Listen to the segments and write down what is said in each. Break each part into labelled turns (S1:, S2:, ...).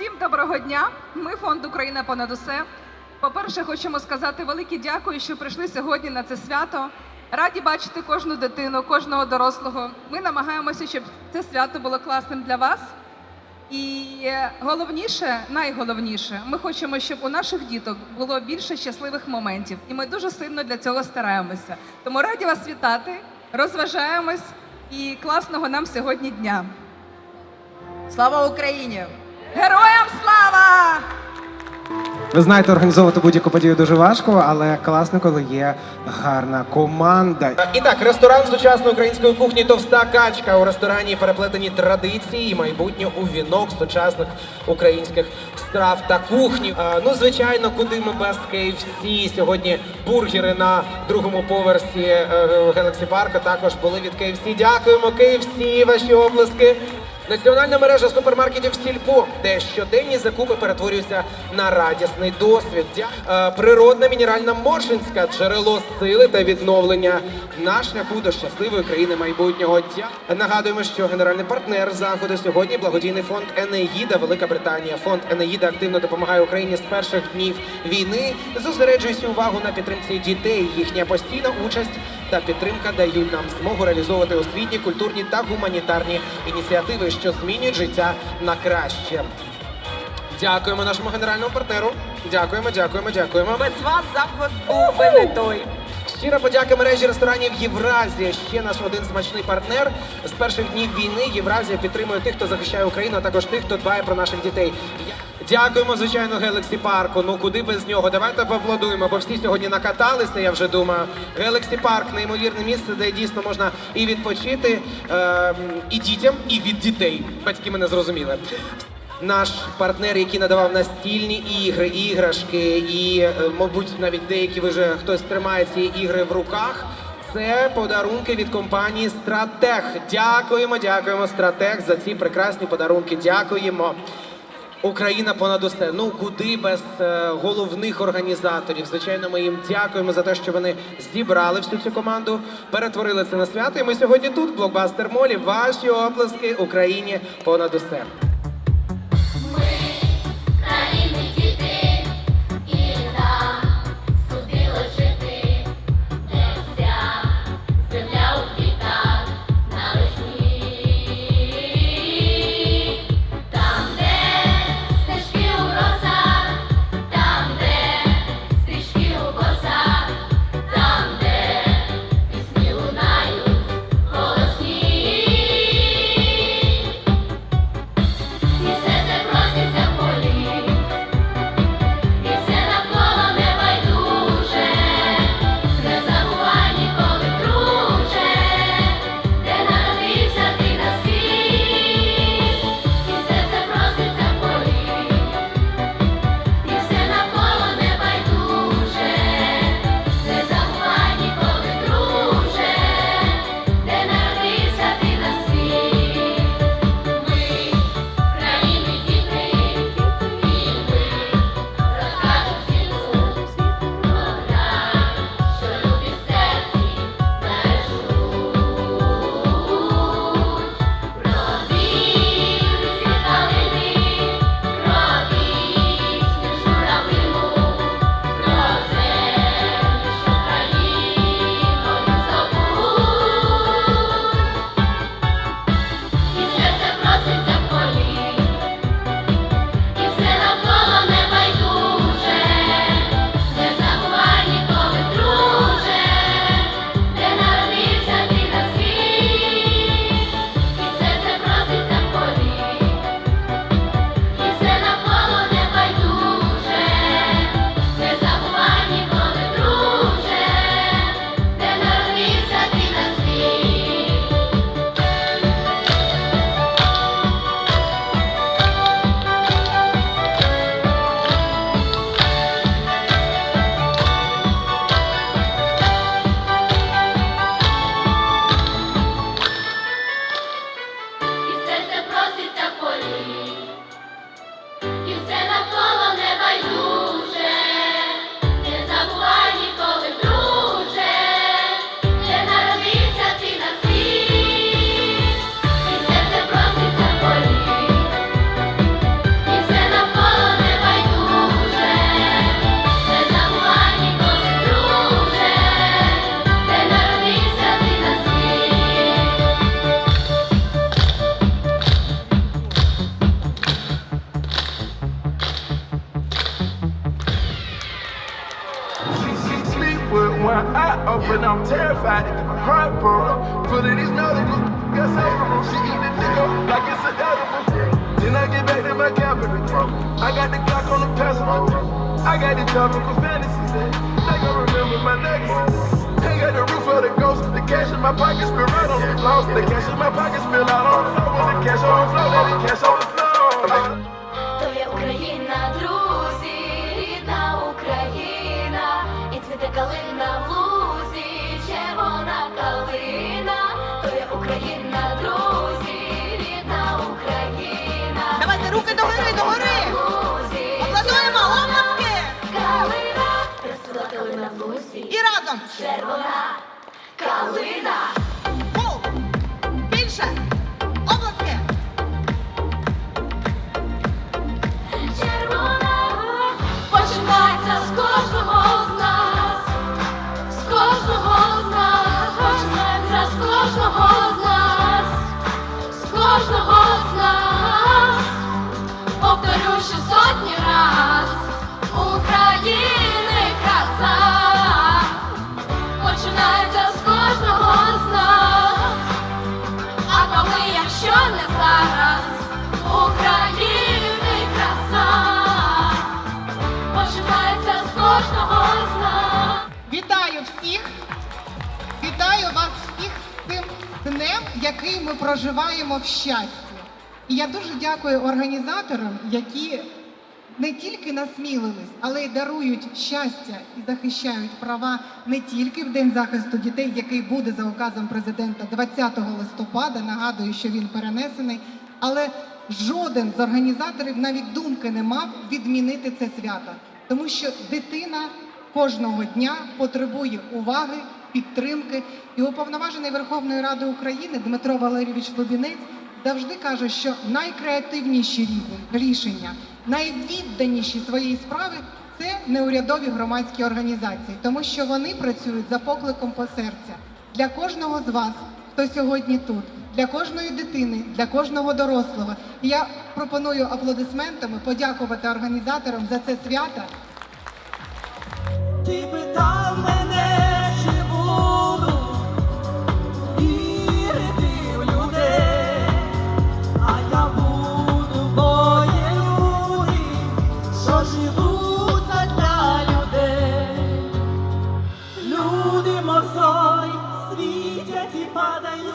S1: Всім доброго дня. Ми фонд Україна понад усе. По-перше, хочемо сказати велике дякую, що прийшли сьогодні на це свято. Раді бачити кожну дитину, кожного дорослого. Ми намагаємося, щоб це свято було класним для вас. І е, головніше, найголовніше, ми хочемо, щоб у наших діток було більше щасливих моментів. І ми дуже сильно для цього стараємося. Тому раді вас вітати, розважаємось і класного нам сьогодні дня.
S2: Слава Україні!
S1: Героям слава!
S3: Ви знаєте, організовувати будь-яку подію дуже важко, але класно, коли є гарна команда.
S4: І так, ресторан сучасної української кухні Товста качка. У ресторані переплетені традиції і майбутнє у вінок сучасних українських страв та кухні. А, ну, звичайно, куди ми без KFC. Сьогодні бургери на другому поверсі е, Galaxy Park також були від KFC. Дякуємо, KFC, ваші обласки. Національна мережа супермаркетів Сільпо, де щоденні закупи перетворюються на радісний досвід. Е, Природна мінеральна Моршинська джерело сили та відновлення на шляху до щасливої країни майбутнього. Нагадуємо, що генеральний партнер заходу сьогодні благодійний фонд Енеїда Велика Британія. Фонд Енеїда активно допомагає Україні з перших днів війни, зосереджуючи увагу на підтримці дітей. Їхня постійна участь та підтримка дають нам змогу реалізовувати освітні, культурні та гуманітарні ініціативи, що змінюють життя на краще. Дякуємо нашому генеральному партнеру. Дякуємо, дякуємо, дякуємо.
S2: Без вас був би не той.
S4: Щира подяка мережі ресторанів Євразія. Ще наш один смачний партнер. З перших днів війни Євразія підтримує тих, хто захищає Україну, а також тих, хто дбає про наших дітей. Дякуємо, звичайно, Galaxy Парку. Ну куди без нього? Давайте поаплодуємо, бо всі сьогодні накаталися. Я вже думаю. Galaxy Парк неймовірне місце, де дійсно можна і відпочити ем, і дітям, і від дітей. Батьки мене зрозуміли. Наш партнер, який надавав настільні ігри, іграшки, і, е, мабуть, навіть деякі вже хтось тримає ці ігри в руках. Це подарунки від компанії Стратег. Дякуємо, дякуємо, Стратег, за ці прекрасні подарунки. Дякуємо. Україна понад усе. Ну куди без е, головних організаторів. Звичайно, ми їм дякуємо за те, що вони зібрали всю цю команду, перетворили це на свято. І ми сьогодні тут, блокбастер молі. Ваші оплески Україні понад усе.
S5: Jesus. I got the tropical fantasies. Eh? They gon' remember my legacy. Ain't got the roof of the ghost. The cash in my pocket spill right on the floor. The cash in my pocket spill out on the floor. The cash on the floor, the cash on the floor.
S6: І
S2: разом!
S6: червона калина.
S7: Який ми проживаємо в щасті. І я дуже дякую організаторам, які не тільки насмілились, але й дарують щастя і захищають права не тільки в День захисту дітей, який буде за указом президента 20 листопада. Нагадую, що він перенесений, але жоден з організаторів навіть думки не мав відмінити це свято, тому що дитина кожного дня потребує уваги, підтримки. І уповноважений Верховної Ради України Дмитро Валерійович Лубінець завжди каже, що найкреативніші рішення, найвідданіші своєї справи це неурядові громадські організації, тому що вони працюють за покликом по серця для кожного з вас, хто сьогодні тут, для кожної дитини, для кожного дорослого. І я пропоную аплодисментами подякувати організаторам за це свято.
S8: Люди мозолі світять і падають,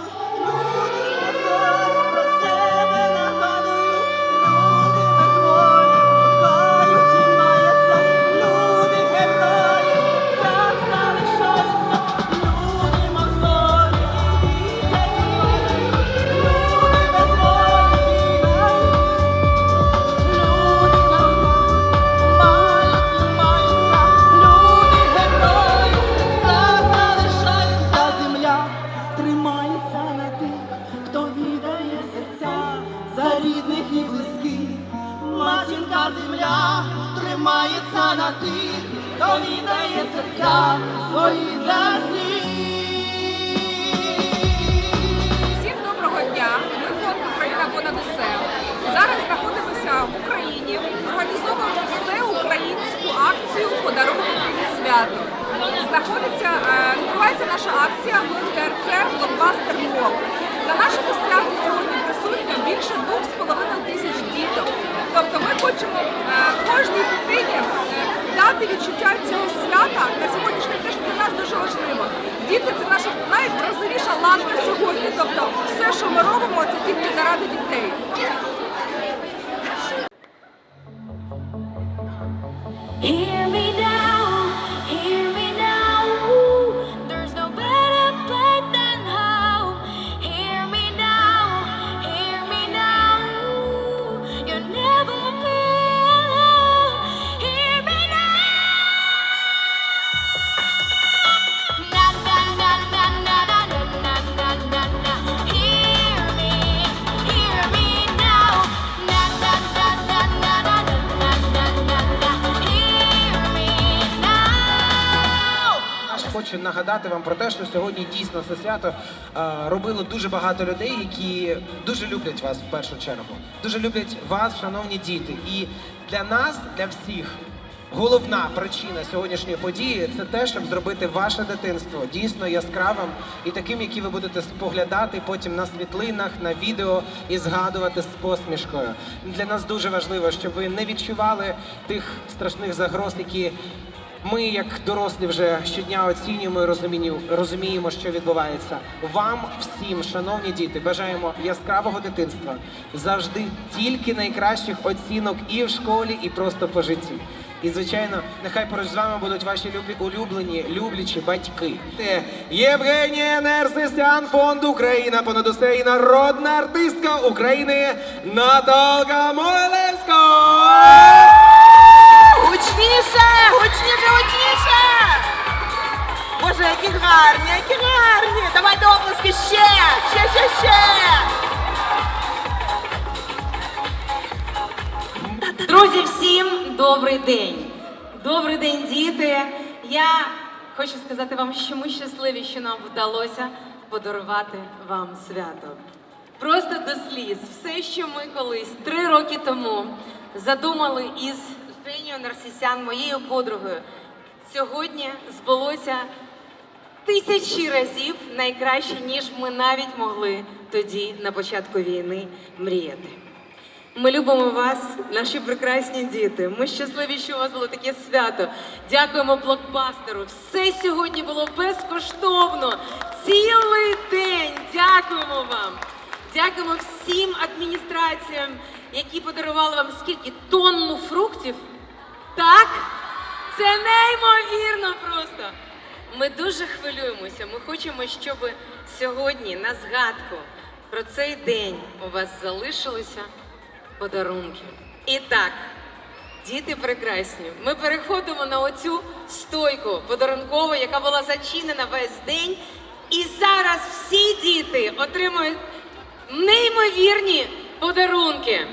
S8: серця свої за.
S1: Всім доброго дня! Ми фонд Україна понад усе. Зараз знаходимося в Україні. Організовуємо всеукраїнську акцію Подарунки свято. Знаходиться, е, відбувається наша акція в ТРЦ Блокбастер Мол. На нашому святі сьогодні присутньо більше 2,5 тисяч діток. Тобто ми хочемо е, кожній дитині е, дати відчуття цього свята на сьогоднішній день для нас дуже важливо. Діти це наша найвразливіша на сьогодні. Тобто все, що ми робимо, це тільки заради дітей.
S4: Нагадати вам про те, що сьогодні дійсно це свято е, робило дуже багато людей, які дуже люблять вас в першу чергу. Дуже люблять вас, шановні діти. І для нас, для всіх, головна причина сьогоднішньої події це те, щоб зробити ваше дитинство дійсно яскравим і таким, який ви будете споглядати потім на світлинах, на відео і згадувати з посмішкою. Для нас дуже важливо, щоб ви не відчували тих страшних загроз, які ми, як дорослі, вже щодня оцінюємо і розуміємо, що відбувається. Вам всім, шановні діти, бажаємо яскравого дитинства, завжди тільки найкращих оцінок і в школі, і просто по житті. І звичайно, нехай поруч з вами будуть ваші любі, улюблені, люблячі батьки. Євгенія Нерсисян, фонд Україна, понад усе і народна артистка України Наталка Мойлевська.
S2: Гучніше! Гучніше, гучніше! Боже, які гарні, які гарні! Давайте оплески ще! Ще, ще, ще!
S9: Друзі, всім добрий день! Добрий день, діти! Я хочу сказати вам, що ми щасливі, що нам вдалося подарувати вам свято. Просто до сліз. Все, що ми колись три роки тому задумали із Женєю Нарсісян, моєю подругою, сьогодні збулося тисячі разів найкраще, ніж ми навіть могли тоді на початку війни мріяти. Ми любимо вас, наші прекрасні діти. Ми щасливі, що у вас було таке свято. Дякуємо блокбастеру. Все сьогодні було безкоштовно. Цілий день. Дякуємо вам. Дякуємо всім адміністраціям, які подарували вам скільки тонну фруктів. Так? Це неймовірно просто. Ми дуже хвилюємося. Ми хочемо, щоб сьогодні на згадку про цей день у вас залишилися подарунки. І так, діти прекрасні, ми переходимо на оцю стойку подарункову, яка була зачинена весь день. І зараз всі діти отримують неймовірні подарунки.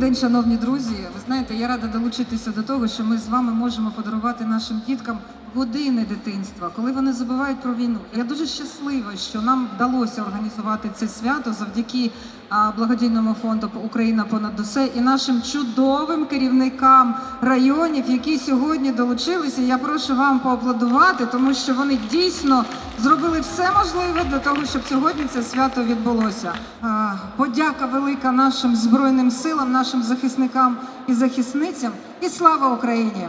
S10: День, шановні друзі. Ви знаєте, я рада долучитися до того, що ми з вами можемо подарувати нашим діткам години дитинства, коли вони забувають про війну. Я дуже щаслива, що нам вдалося організувати це свято завдяки благодійному фонду Україна понад усе і нашим чудовим керівникам районів, які сьогодні долучилися. Я прошу вам поаплодувати, тому що вони дійсно зробили все можливе для того, щоб сьогодні це свято відбулося. Подяка велика нашим збройним силам, нашим захисникам і захисницям. І слава Україні!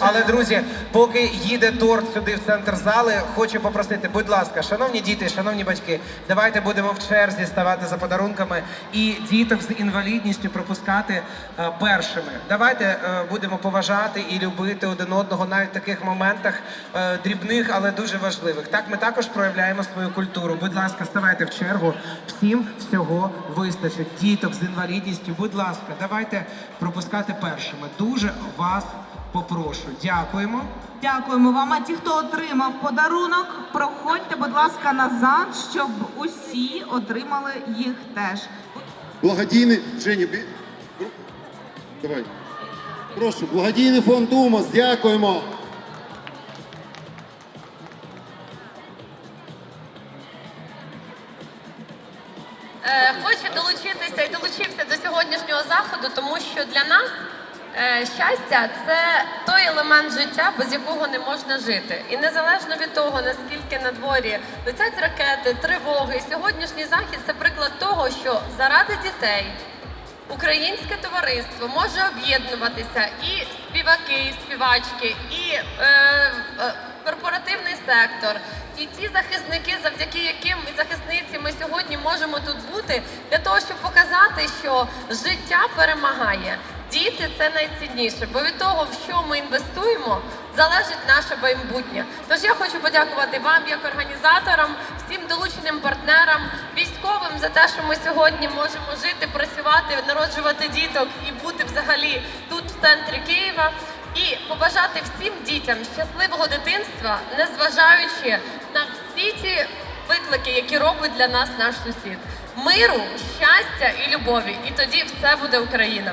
S4: Але друзі, поки їде торт сюди в центр зали, хочу попросити, будь ласка, шановні діти, шановні батьки, давайте будемо в черзі ставати за подарунками і діток з інвалідністю пропускати е, першими. Давайте е, будемо поважати і любити один одного навіть в таких моментах е, дрібних, але дуже важливих. Так, ми також проявляємо свою культуру. Будь ласка, ставайте в чергу. Всім всього вистачить. Діток з інвалідністю, будь ласка, давайте пропускати першими. Дуже вас попрошу. Дякуємо.
S2: Дякуємо вам. А ті, хто отримав подарунок, проходьте, будь ласка, назад, щоб усі отримали їх теж.
S11: Благодійний Женя, бі... давай. Прошу, благодійний фонд Умос, дякуємо.
S12: Е, Хочу долучитися і долучився до сьогоднішнього заходу, тому що для нас Щастя це той елемент життя, без якого не можна жити. І незалежно від того, наскільки на дворі летять ракети, тривоги, сьогоднішній захід це приклад того, що заради дітей українське товариство може об'єднуватися і співаки, і співачки, і е, е, корпоративний сектор, і ті захисники, завдяки яким і захисниці ми сьогодні можемо тут бути, для того, щоб показати, що життя перемагає. Діти це найцінніше, бо від того, в що ми інвестуємо, залежить наше майбутнє. Тож я хочу подякувати вам, як організаторам, всім долученим партнерам, військовим за те, що ми сьогодні можемо жити, працювати, народжувати діток і бути взагалі тут, в центрі Києва. І побажати всім дітям щасливого дитинства, незважаючи на всі ті виклики, які робить для нас наш сусід. Миру, щастя і любові. І тоді все буде Україна.